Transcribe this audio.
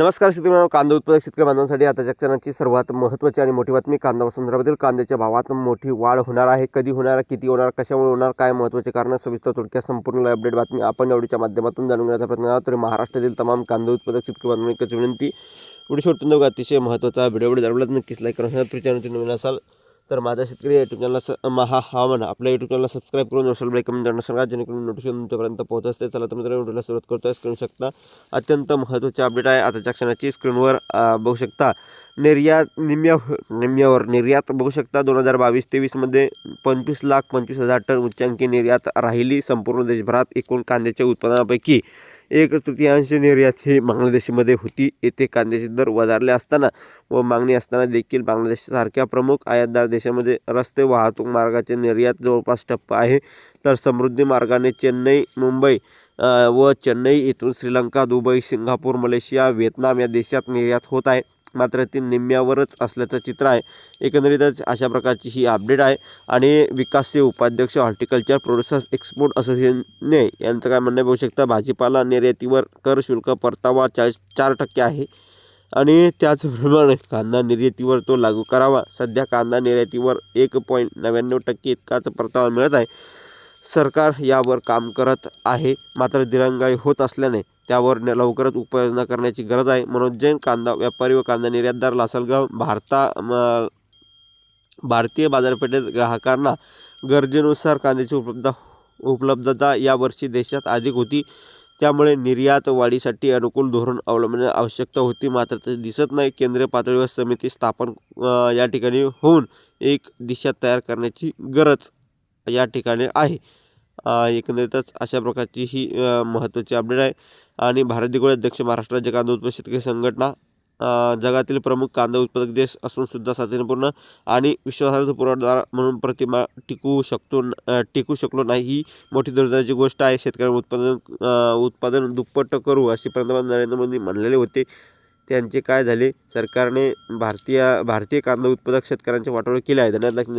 नमस्कार शेतकरी बांधव, कांदा उत्पादक शेतकरी बांधवांसाठी आताच्या क्षणाची सर्वात महत्त्वाची आणि मोठी बातमी कांदा संदर्भातील कांद्याच्या भावात मोठी वाढ होणार आहे. कधी होणार किती होणार कशामुळे होणार काय महत्त्वाचे कारण सविस्तर थोडक्यात संपूर्ण अपडेट बातमी आपण एवढीच्या माध्यमातून जाणून घेण्याचा प्रयत्न आहोत. तरी महाराष्ट्रातील तमाम कांदा उत्पादक शेतकरी बांधवांनी एकच विनंती व्हिडिओ शेवटपर्यंत अतिशय महत्त्वाचा व्हिडिओ. आवडला नक्कीच लाईक करा. चॅनल नवीन असाल तर माझा शेतकरी यूट्यूब चॅनलला स महा हवामान आपल्या यूट्यूब चॅनलला सबस्क्राईब करून नसेल ब्रेक कमेंट करणं सांगा जेणेकरून नोटिफिकेशन तुमच्यापर्यंत पोहोचते असते. चला तर मित्रांनो व्हिडिओला सुरुवात करतोय. करू शकता अत्यंत महत्त्वाचे अपडेट आहे. आताच्या क्षणाची स्क्रीनवर बघू शकता. निर्यात निम्म्या निम्म्यावर निर्यात बघू शकता. दोन हजार बावीस तेवीसमध्ये पंचवीस लाख पंचवीस हजार टन उच्चांकी निर्यात राहिली संपूर्ण देशभरात. एकूण कांद्याच्या उत्पादनापैकी एक तृतीयांश निर्यात ही बांगलादेशमध्ये होती. येथे कांद्याचे दर वधारले असताना व मागणी असताना देखील बांगलादेशसारख्या प्रमुख आयातदार देशामध्ये रस्ते वाहतूक मार्गाचे निर्यात जवळपास ठप्प आहे. तर समृद्धी मार्गाने चेन्नई मुंबई व चेन्नई येथून Sri Lanka Dubai Singapore Malaysia Vietnam या देशात निर्यात होत आहे. मात्र ती निम्म्यावरच असल्याचं चित्र आहे. एकंदरीतच अशा प्रकारची ही अपडेट आहे. आणि विकासचे उपाध्यक्ष हॉर्टिकल्चर प्रोड्युसर्स एक्सपोर्ट असोसिएशनने यांचं काय म्हणणं बघू शकता भाजीपाला निर्यातीवर कर शुल्क परतावा चाळीस चार टक्के आहे. आणि त्याचप्रमाणे कांदा निर्यातीवर तो लागू करावा. सध्या कांदा निर्यातीवर एक पॉईंट नव्याण्णव टक्के इतकाच परतावा मिळत आहे. सरकार यावर काम करत आहे. मात्र दिरंगाई होत असल्याने त्यावर न- लवकरच उपाययोजना करण्याची गरज आहे. मनोज जैन कांदा व्यापारी व कांदा निर्यातदार लासलगाव भारता म- भारतीय बाजारपेठेत ग्राहकांना गरजेनुसार कांद्याची उपलब्ध उपलब्धता यावर्षी देशात अधिक होती. त्यामुळे निर्यात वाढीसाठी अनुकूल धोरण अवलंबणे आवश्यकता होती. मात्र ते दिसत नाही. केंद्रीय पातळीवर समिती स्थापन या ठिकाणी होऊन एक दिशा तयार करण्याची गरज या ठिकाणी आहे. एकंदरीतच अशा प्रकारची ही महत्त्वाची अपडेट आहे. आणि भारत दिगोळे अध्यक्ष महाराष्ट्र राज्य कांदा उत्पादक शेतकरी संघटना जगातील प्रमुख कांदा उत्पादक देश असूनसुद्धा सातत्यपूर्ण आणि विश्वासार्ह पुरवठादार म्हणून प्रतिमा टिकवू शकतो टिकू शकलो नाही. ही मोठी दुर्दैवाची गोष्ट आहे. शेतकऱ्यांना उत्पादन उत्पादन दुप्पट करू असे पंतप्रधान नरेंद्र मोदी म्हणलेले होते. त्यांचे काय झाले? सरकारने भारतीय भारतीय कांदा उत्पादक शेतकऱ्यांचे वाटोळे केले आहे. धन्यवाद.